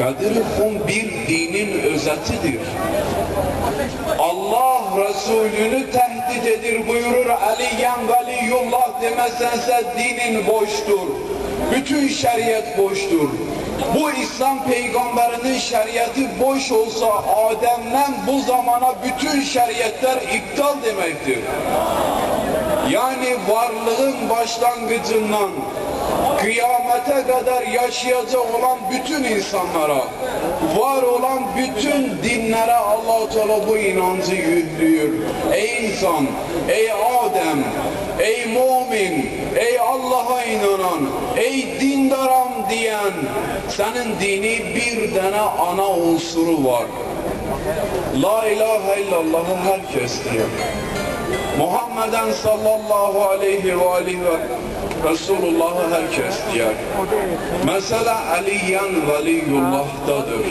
Kadir Hun bir dinin özetidir. Allah Resulünü tehdit edir buyurur Aliyen veliyullah demezsense dinin boştur. Bütün şeriat boştur. Bu İslam peygamberinin şeriatı boş olsa Adem'den bu zamana bütün şeriatler iptal demektir. Yani varlığın başlangıcından kıyamete kadar yaşayacak olan bütün insanlara, var olan bütün dinlere allah Teala bu inancı yüklüyor. Ey insan, ey Adem, ey mümin, ey Allah'a inanan, ey dindaram diyen, senin dini bir tane ana unsuru var. La ilahe illallah'ı herkes diyor. Muhammeden sallallahu aleyhi ve aleyhi ve Resulullah'ı herkes diyor. Mesela Aliyen veliyullah'tadır.